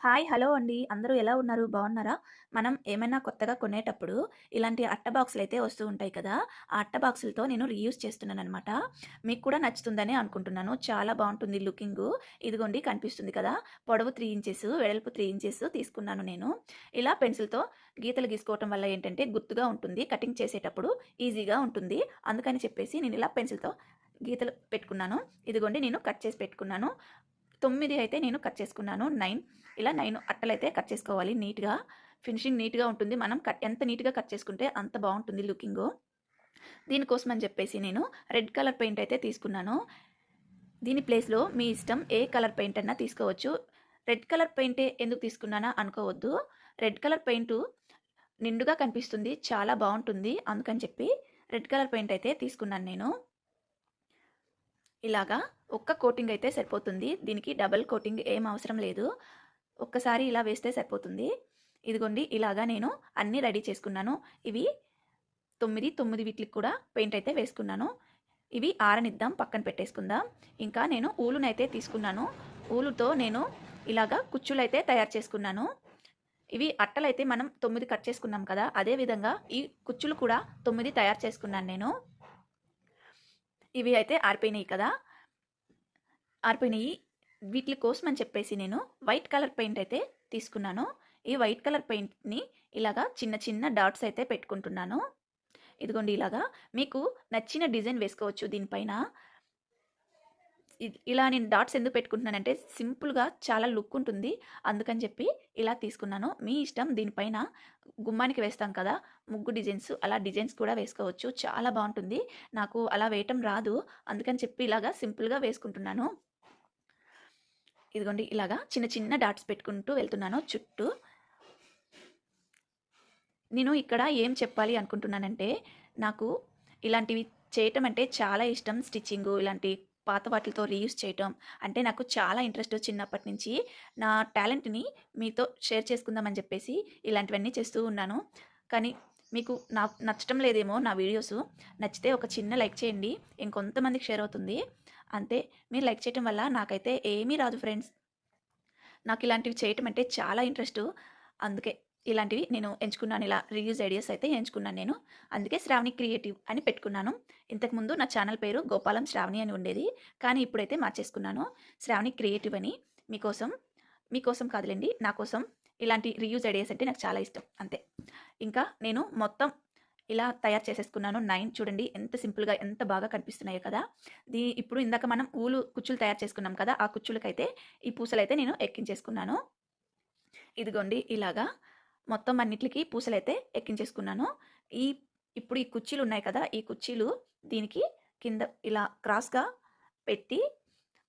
Hi! Hello అండి. అందరూ ఎలా ఉన్నారు? బాగున్నారా? మనం ఏమైనా కొత్తగా కొనేటప్పుడు ఇలాంటి అట్ట బాక్సులు అయితే వస్తూ ఉంటాయి కదా! ఆ అట్ట బాక్సులతో నేను రీయూజ్ చేస్తున్నాననమాట. మీకు కూడా నచ్చుతుందనే అనుకుంటున్నాను. చాలా బాగుంటుంది లుకింగ్ ఇదిగోండి కనిపిస్తుంది కదా! పొడవు త్రీ ఇంచెస్, వెడల్పు త్రీ ఇంచెస్ తీసుకున్నాను నేను. ఇలా పెన్సిల్‌తో గీతలు గీసుకోవటం వల్ల ఏంటంటే గుర్తుగా ఉంటుంది. కటింగ్ చేసేటప్పుడు ఈజీగా ఉంటుంది. అందుకని చెప్పేసి నేను ఇలా పెన్సిల్‌తో గీతలు పెట్టుకున్నాను. ఇదిగోండి నేను కట్ చేసి పెట్టుకున్నాను. తొమ్మిది అయితే నేను కట్ చేసుకున్నాను. నైన్ ఇలా 9 అట్టలైతే కట్ చేసుకోవాలి నీట్‌గా. ఫినిషింగ్ నీట్‌గా ఉంటుంది. మనం కట్ ఎంత నీట్‌గా కట్ చేసుకుంటే అంత బాగుంటుంది లుకింగ్ దీనికోసం అని చెప్పేసి నేను రెడ్ కలర్ పెయింట్ అయితే తీసుకున్నాను. దీని ప్లేస్‌లో మీ ఇష్టం ఏ కలర్ పెయింట్ అన్నా తీసుకోవచ్చు. రెడ్ కలర్ పెయింటే ఎందుకు తీసుకున్నానా అనుకోవద్దు. రెడ్ కలర్ పెయింటు నిండుగా కనిపిస్తుంది. చాలా బాగుంటుంది అందుకని చెప్పి రెడ్ కలర్ పెయింట్ అయితే తీసుకున్నాను నేను. ఇలాగా ఒక్క కోటింగ్ అయితే సరిపోతుంది. దీనికి డబల్ కోటింగ్ ఏం అవసరం లేదు. ఒక్కసారి ఇలా వేస్తే సరిపోతుంది. ఇదిగోండి ఇలాగా నేను అన్నీ రెడీ చేసుకున్నాను. ఇవి తొమ్మిది తొమ్మిది వీటికి కూడా పెయింట్ అయితే వేసుకున్నాను. ఇవి ఆరనిద్దాం పక్కన పెట్టేసుకుందాం. ఇంకా నేను ఊలునైతే తీసుకున్నాను. ఊలుతో నేను ఇలాగా కుచ్చులైతే తయారు చేసుకున్నాను. ఇవి అట్టలైతే మనం తొమ్మిది కట్ చేసుకున్నాం కదా! అదే విధంగా ఈ కుచ్చులు కూడా తొమ్మిది తయారు చేసుకున్నాను నేను. ఇవి అయితే ఆరిపోయినాయి కదా! ఆరిపోయినాయి. వీటి కోసం అని చెప్పేసి నేను వైట్ కలర్ పెయింట్ అయితే తీసుకున్నాను. ఈ వైట్ కలర్ పెయింట్‌ని ఇలాగా చిన్న చిన్న డాట్స్ అయితే పెట్టుకుంటున్నాను. ఇదిగోండి ఇలాగా మీకు నచ్చిన డిజైన్ వేసుకోవచ్చు దీనిపైన. ఇ ఇలా నేను డాట్స్ ఎందుకు పెట్టుకుంటున్నానంటే సింపుల్‌గా చాలా లుక్ ఉంటుంది. అందుకని చెప్పి ఇలా తీసుకున్నాను. మీ ఇష్టం దీనిపైన గుమ్మానికి వేస్తాం కదా! ముగ్గు డిజైన్స్ అలా డిజైన్స్ కూడా వేసుకోవచ్చు. చాలా బాగుంటుంది నాకు అలా వేయటం రాదు. అందుకని చెప్పి ఇలాగా సింపుల్‌గా వేసుకుంటున్నాను. ఇదిగోండి ఇలాగా చిన్న చిన్న డాట్స్ పెట్టుకుంటూ వెళ్తున్నాను చుట్టూ. నేను ఇక్కడ ఏం చెప్పాలి అనుకుంటున్నానంటే నాకు ఇలాంటివి చేయటం అంటే చాలా ఇష్టం. స్టిచ్చింగు ఇలాంటి పాత వాటితో రీయూజ్ చేయటం అంటే నాకు చాలా ఇంట్రెస్ట్ చిన్నప్పటి నుంచి. నా టాలెంట్‌ని మీతో షేర్ చేసుకుందాం అని చెప్పేసి ఇలాంటివన్నీ చేస్తూ ఉన్నాను. కానీ మీకు నా నచ్చటం లేదేమో నా వీడియోస్ నచ్చితే ఒక చిన్న లైక్ చేయండి. ఇంకొంతమందికి షేర్ అవుతుంది. అంతే. మీరు లైక్ చేయటం వల్ల నాకైతే ఏమీ రాదు ఫ్రెండ్స్. నాకు ఇలాంటివి చేయటం అంటే చాలా ఇంట్రెస్టు. అందుకే ఇలాంటివి నేను ఎంచుకున్నాను. ఇలా రీయూజ్ ఐడియాస్ అయితే ఎంచుకున్నాను నేను. అందుకే శ్రావణి క్రియేటివ్ అని పెట్టుకున్నాను. ఇంతకుముందు నా ఛానల్ పేరు గోపాలం శ్రావణి అని ఉండేది. కానీ ఇప్పుడైతే మార్చేసుకున్నాను. శ్రావణి క్రియేటివ్ అని. మీకోసం మీకోసం కాదులేండి నా కోసం ఇలాంటి రీయూజ్ ఐడియాస్ అంటే నాకు చాలా ఇష్టం. అంతే. ఇంకా నేను మొత్తం ఇలా తయారు చేసేసుకున్నాను. నైన్ చూడండి ఎంత సింపుల్‌గా ఎంత బాగా కనిపిస్తున్నాయో కదా! దీ ఇప్పుడు ఇందాక మనం ఊలు కుచ్చులు తయారు చేసుకున్నాం కదా! ఆ కుచ్చులకైతే ఈ పూసలైతే నేను ఎక్కించేసుకున్నాను. ఇదిగోండి ఇలాగా మొత్తం అన్నిట్లికి పూసలైతే ఎక్కించేసుకున్నాను. ఈ ఇప్పుడు ఈ కుర్చీలు ఉన్నాయి కదా! ఈ కుర్చీలు దీనికి కింద ఇలా క్రాస్‌గా పెట్టి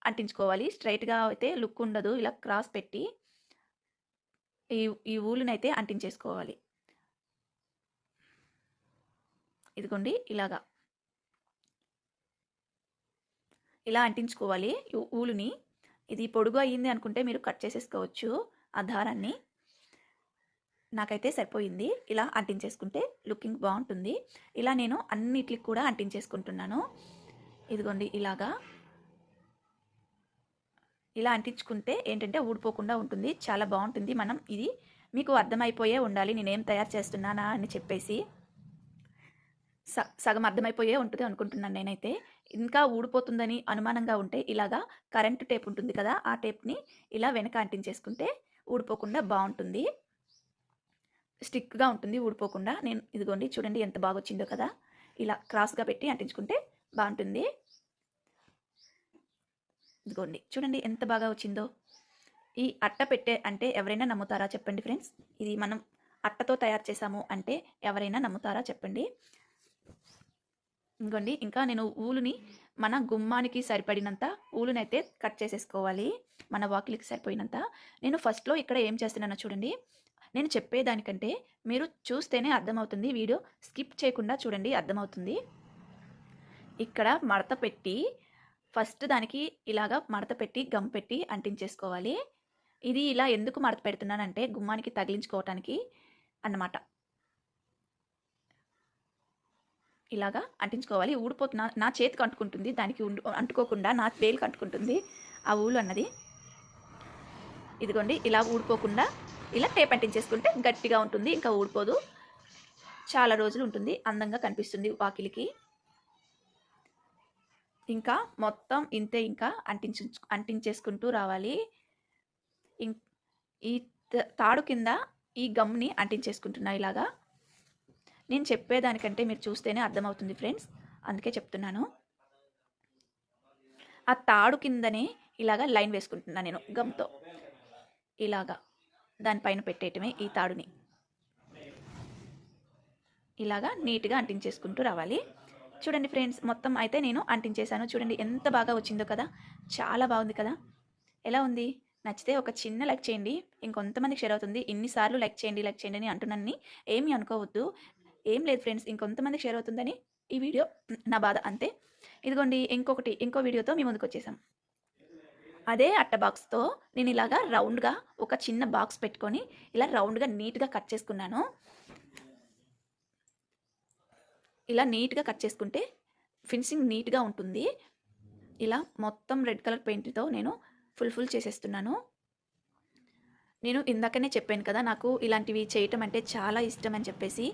అంటించుకోవాలి. స్ట్రెయిట్‌గా అయితే లుక్ ఉండదు. ఇలా క్రాస్ పెట్టి ఈ ఈ ఊలునైతే అంటించేసుకోవాలి. ఇదిగోండి ఇలాగా. ఇలా అంటించుకోవాలి ఊలుని. ఇది పొడుగు అయ్యింది అనుకుంటే మీరు కట్ చేసేసుకోవచ్చు ఆ దారాన్ని. నాకైతే సరిపోయింది. ఇలా అంటించేసుకుంటే లుకింగ్ బాగుంటుంది ఇలా నేను అన్నిటికి కూడా అంటించేసుకుంటున్నాను. ఇదిగోండి ఇలాగా. ఇలా అంటించుకుంటే ఏంటంటే ఊడిపోకుండా ఉంటుంది. చాలా బాగుంటుంది మనం ఇది మీకు అర్థమైపోయే ఉండాలి నేనేం తయారు చేస్తున్నానా అని చెప్పేసి. స సగం అర్థమైపోయే ఉంటుంది అనుకుంటున్నాను నేనైతే. ఇంకా ఊడిపోతుందని అనుమానంగా ఉంటే ఇలాగా కరెంట్ టేప్ ఉంటుంది కదా! ఆ టేప్‌ని ఇలా వెనక అంటించేసుకుంటే ఊడిపోకుండా బాగుంటుంది స్టిక్‌గా ఉంటుంది ఊడిపోకుండా. నేను ఇదిగోండి చూడండి ఎంత బాగా వచ్చిందో కదా! ఇలా క్రాస్‌గా పెట్టి అంటించుకుంటే బాగుంటుంది ఇదిగోండి చూడండి ఎంత బాగా వచ్చిందో. ఈ అట్ట పెట్టే అంటే ఎవరైనా నమ్ముతారా చెప్పండి ఫ్రెండ్స్? ఇది మనం అట్టతో తయారు చేసాము అంటే ఎవరైనా నమ్ముతారా చెప్పండి? ఇదిగోండి ఇంకా నేను ఊలుని మన గుమ్మానికి సరిపడినంత ఊలునైతే కట్ చేసేసుకోవాలి. మన వాకిలికి సరిపోయినంత. నేను ఫస్ట్‌లో ఇక్కడ ఏం చేస్తున్నానో చూడండి. నేను చెప్పేదానికంటే మీరు చూస్తేనే అర్థమవుతుంది. వీడియో స్కిప్ చేయకుండా చూడండి అర్థమవుతుంది. ఇక్కడ మడత పెట్టి ఫస్ట్ దానికి ఇలాగా మడత పెట్టి గమ్ పెట్టి అంటించేసుకోవాలి. ఇది ఇలా ఎందుకు మడత పెడుతున్నానంటే గుమ్మానికి తగిలించుకోవటానికి అన్నమాట. ఇలాగా అంటించుకోవాలి. ఊడిపోతున్న నా చేతికి అంటుకుంటుంది. దానికి అంటుకోకుండా నా వేలుకి అంటుకుంటుంది ఆ ఊలు అన్నది. ఇదిగోండి ఇలా ఊడిపోకుండా ఇలా టేప్ అంటించేసుకుంటే గట్టిగా ఉంటుంది ఇంకా ఊడిపోదు. చాలా రోజులు ఉంటుంది అందంగా కనిపిస్తుంది వాకిలికి ఇంకా మొత్తం ఇంతే ఇంకా అంటించు అంటించేసుకుంటూ రావాలి. ఈ త- తాడు కింద ఈ గమ్ని అంటించేసుకుంటున్నా ఇలాగా. నేను చెప్పేదానికంటే మీరు చూస్తేనే అర్థమవుతుంది ఫ్రెండ్స్ అందుకే చెప్తున్నాను. ఆ తాడు కిందనే ఇలాగా లైన్ వేసుకుంటున్నా నేను గమ్తో. ఇలాగా. దానిపైన పెట్టేయటమే ఈ తాడుని. ఇలాగా నీట్గా అంటించేసుకుంటూ రావాలి. చూడండి ఫ్రెండ్స్ మొత్తం అయితే నేను అంటించేశాను. చూడండి ఎంత బాగా వచ్చిందో కదా. చాలా బాగుంది కదా. ఎలా ఉంది? నచ్చితే ఒక చిన్న లైక్ చేయండి. ఇంకొంతమందికి షేర్ అవుతుంది. ఇన్నిసార్లు లైక్ చేయండి లైక్ చేయండి అని అంటున్నాను ఏమీ అనుకోవద్దు. ఏం లేదు ఫ్రెండ్స్ ఇంకొంతమందికి షేర్ అవుతుందని ఈ వీడియో నా బాధ అంతే. ఇదిగోండి ఇంకొకటి ఇంకో వీడియోతో మీ ముందుకు వచ్చేసాం. అదే అట్ట బాక్స్తో నేను ఇలాగా రౌండ్గా ఒక చిన్న బాక్స్ పెట్టుకొని ఇలా రౌండ్గా నీట్గా కట్ చేసుకున్నాను. ఇలా నీట్గా కట్ చేసుకుంటే ఫినిషింగ్ నీట్గా ఉంటుంది. ఇలా మొత్తం రెడ్ కలర్ పెయింట్తో నేను ఫుల్ ఫుల్ చేసేస్తున్నాను. నేను ఇందాకనే చెప్పాను కదా నాకు ఇలాంటివి చేయటం అంటే చాలా ఇష్టం అని చెప్పేసి.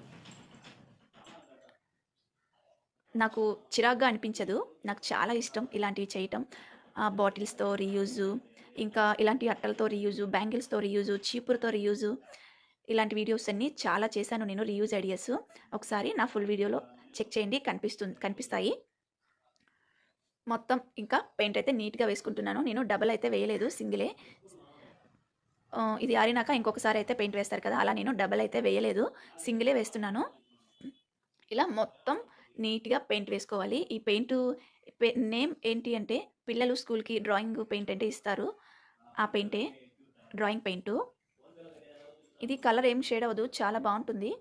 నాకు చిరాగ్గా అనిపించదు. నాకు చాలా ఇష్టం ఇలాంటివి చేయటం. బాటిల్స్తో రీయూజు ఇంకా ఇలాంటి అట్టలతో రీయూజు బ్యాంగిల్స్తో రీయూజు చీపురుతో రీయూజు ఇలాంటి వీడియోస్ అన్నీ చాలా చేశాను నేను రీయూజ్ ఐడియాస్. ఒకసారి నా ఫుల్ వీడియోలో చెక్ చేయండి కనిపిస్తుంది కనిపిస్తాయి. మొత్తం ఇంకా పెయింట్ అయితే నీట్గా వేసుకుంటున్నాను. నేను డబల్ అయితే వేయలేదు సింగిలే. ఇది ఆరినాక ఇంకొకసారి అయితే పెయింట్ వేస్తారు కదా అలా నేను డబల్ అయితే వేయలేదు సింగిలే వేస్తున్నాను. ఇలా మొత్తం నీట్గా పెయింట్ వేసుకోవాలి. ఈ పెయింట్ నేమ్ ఏంటి అంటే పిల్లలు స్కూల్కి డ్రాయింగ్ పెయింట్ అంటే ఇస్తారు. ఆ పెయింటే డ్రాయింగ్ పెయింటు. ఇది కలర్ ఏం షేడ్ అవ్వదు. చాలా బాగుంటుంది.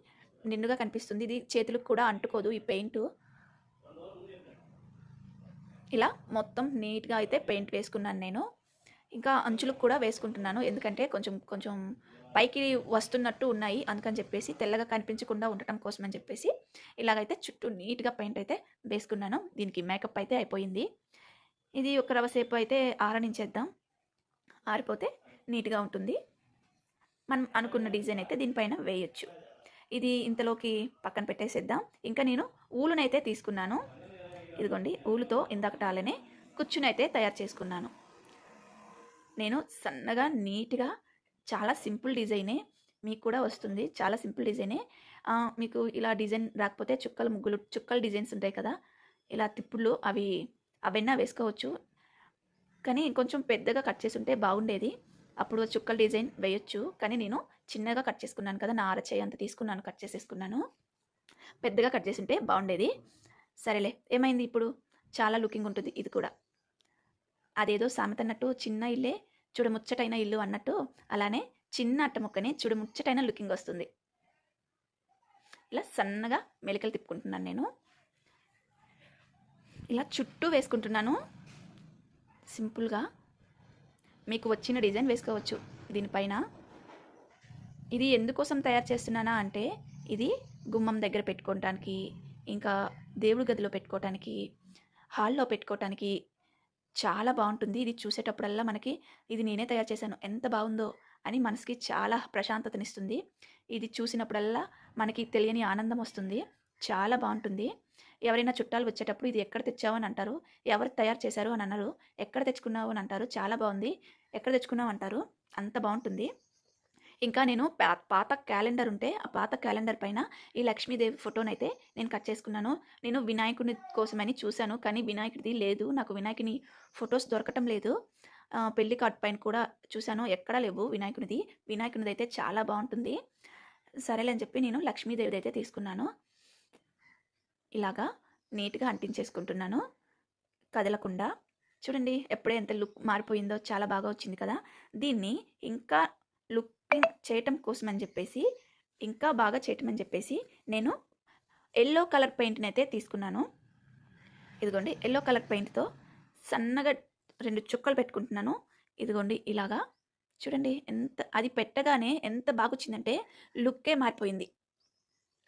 నిండుగా కనిపిస్తుంది. ఇది చేతులకు కూడా అంటుకోదు ఈ పెయింటు. ఇలా మొత్తం నీట్గా అయితే పెయింట్ వేసుకున్నాను నేను. ఇంకా అంచులకు కూడా వేసుకుంటున్నాను. ఎందుకంటే కొంచెం కొంచెం పైకి వస్తున్నట్టు ఉన్నాయి. అందుకని చెప్పేసి తెల్లగా కనిపించకుండా ఉండటం కోసం అని చెప్పేసి ఇలాగైతే చుట్టూ నీట్గా పెయింట్ అయితే వేసుకున్నాను. దీనికి మేకప్ అయితే అయిపోయింది. ఇది ఒక రవసేపు అయితే ఆరనించేద్దాం. ఆరిపోతే నీట్గా ఉంటుంది. మనం అనుకున్న డిజైన్ అయితే దీనిపైన వేయచ్చు. ఇది ఇంతలోకి పక్కన పెట్టేసేద్దాం. ఇంకా నేను ఊలునైతే తీసుకున్నాను. ఇదిగోండి ఊలుతో ఇందాకటాలనే కుచ్చునైతే తయారు చేసుకున్నాను. నేను సన్నగా నీట్గా చాలా సింపుల్ డిజైనే మీకు కూడా వస్తుంది. చాలా సింపుల్ డిజైనే. మీకు ఇలా డిజైన్ రాకపోతే చుక్కల ముగ్గులు చుక్కల డిజైన్స్ ఉంటాయి కదా? ఇలా తిప్పుళ్ళు అవి అవన్నా వేసుకోవచ్చు. కానీ కొంచెం పెద్దగా కట్ చేసి ఉంటే బాగుండేది. అప్పుడు చుక్కల డిజైన్ వేయొచ్చు. కానీ నేను చిన్నగా కట్ చేసుకున్నాను కదా నా అరచేయి అంత తీసుకున్నాను కట్ చేసేసుకున్నాను. పెద్దగా కట్ చేసి ఉంటే బాగుండేది. సరేలే ఏమైంది ఇప్పుడు? చాలా లుకింగ్ ఉంటుంది ఇది కూడా. అదేదో సామెత అన్నట్టు చిన్న ఇల్లే చూడముచ్చటైన ఇల్లు అన్నట్టు అలానే చిన్న అట్ట ముక్కనే చూడముచ్చటైన లుకింగ్ వస్తుంది. ఇలా సన్నగా మెలికలు తిప్పుకుంటున్నాను నేను. ఇలా చుట్టూ వేసుకుంటున్నాను. సింపుల్గా మీకు వచ్చిన డిజైన్ వేసుకోవచ్చు దీనిపైన. ఇది ఎందుకోసం తయారు చేస్తున్నానా అంటే ఇది గుమ్మం దగ్గర పెట్టుకోవటానికి ఇంకా దేవుడి గదిలో పెట్టుకోవటానికి హాల్లో పెట్టుకోవటానికి చాలా బాగుంటుంది. ఇది చూసేటప్పుడల్లా మనకి ఇది నేనే తయారు చేశాను. ఎంత బాగుందో అని మనసుకి చాలా ప్రశాంతతనిస్తుంది. ఇది చూసినప్పుడల్లా మనకి తెలియని ఆనందం వస్తుంది. చాలా బాగుంటుంది. ఎవరైనా చుట్టాలు వచ్చేటప్పుడు ఇది ఎక్కడ తెచ్చావు అని అంటారు. ఎవరు తయారు చేశారు అని అన్నారు. ఎక్కడ తెచ్చుకున్నావు అని అంటారు. చాలా బాగుంది. ఎక్కడ తెచ్చుకున్నావు అంటారు. అంత బాగుంటుంది. ఇంకా నేను పాత క్యాలెండర్ ఉంటే ఆ పాత క్యాలెండర్ పైన ఈ లక్ష్మీదేవి ఫోటోనైతే నేను కట్ చేసుకున్నాను. నేను వినాయకుని కోసమని చూశాను కానీ వినాయకుడిది లేదు. నాకు వినాయకుని ఫొటోస్ దొరకటం లేదు. పెళ్ళి కార్డ్ పైన కూడా చూశాను. ఎక్కడా లేవు వినాయకునిది. వినాయకునిది అయితే చాలా బాగుంటుంది. సరేలే అని చెప్పి నేను లక్ష్మీదేవిది అయితే తీసుకున్నాను. ఇలాగా నీట్గా అంటించేసుకుంటున్నాను. కదలకుండా. చూడండి ఎప్పుడే ఎంత లుక్ మారిపోయిందో చాలా బాగా వచ్చింది కదా. దీన్ని ఇంకా లుక్ చేయటం కోసం అని చెప్పేసి ఇంకా బాగా చేయటం అని చెప్పేసి నేను ఎల్లో కలర్ పెయింట్ని అయితే తీసుకున్నాను. ఇదిగోండి ఎల్లో కలర్ పెయింట్తో సన్నగా రెండు చుక్కలు పెట్టుకుంటున్నాను. ఇదిగోండి ఇలాగా. చూడండి ఎంత అది పెట్టగానే ఎంత బాగా వచ్చిందంటే లుక్కే మారిపోయింది.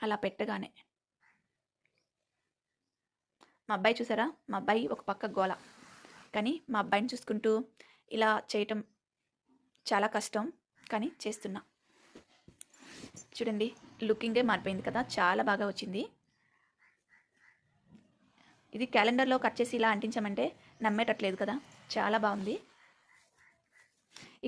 అలా పెట్టగానే. మా అబ్బాయి చూసారా? మా అబ్బాయి ఒక పక్క గోల. కానీ మా అబ్బాయిని చూసుకుంటూ ఇలా చేయటం చాలా కష్టం. కానీ చేస్తున్నా. చూడండి లుకింగే మారిపోయింది కదా చాలా బాగా వచ్చింది. ఇది క్యాలెండర్లో కట్ చేసి ఇలా అంటించామంటే నమ్మేటట్లేదు కదా చాలా బాగుంది.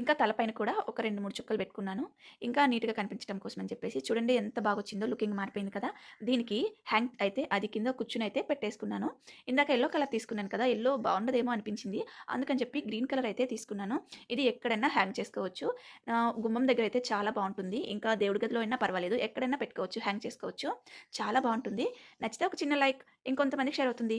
ఇంకా తలపైన కూడా ఒక రెండు మూడు చుక్కలు పెట్టుకున్నాను. ఇంకా నీట్గా కనిపించడం కోసం అని చెప్పేసి చూడండి ఎంత బాగా వచ్చిందో లుకింగ్ మారిపోయింది కదా. దీనికి హ్యాంగ్ అయితే అది కింద కూర్చుని అయితే పెట్టేసుకున్నాను. ఇందాక ఎల్లో కలర్ తీసుకున్నాను కదా ఎల్లో బాగుండదేమో అనిపించింది. అందుకని చెప్పి గ్రీన్ కలర్ అయితే తీసుకున్నాను. ఇది ఎక్కడైనా హ్యాంగ్ చేసుకోవచ్చు. గుమ్మం దగ్గర అయితే చాలా బాగుంటుంది. ఇంకా దేవుడి గదిలో అయినా పర్వాలేదు. ఎక్కడైనా పెట్టుకోవచ్చు హ్యాంగ్ చేసుకోవచ్చు. చాలా బాగుంటుంది. నచ్చితే ఒక చిన్న లైక్ ఇంకొంతమందికి షేర్ అవుతుంది.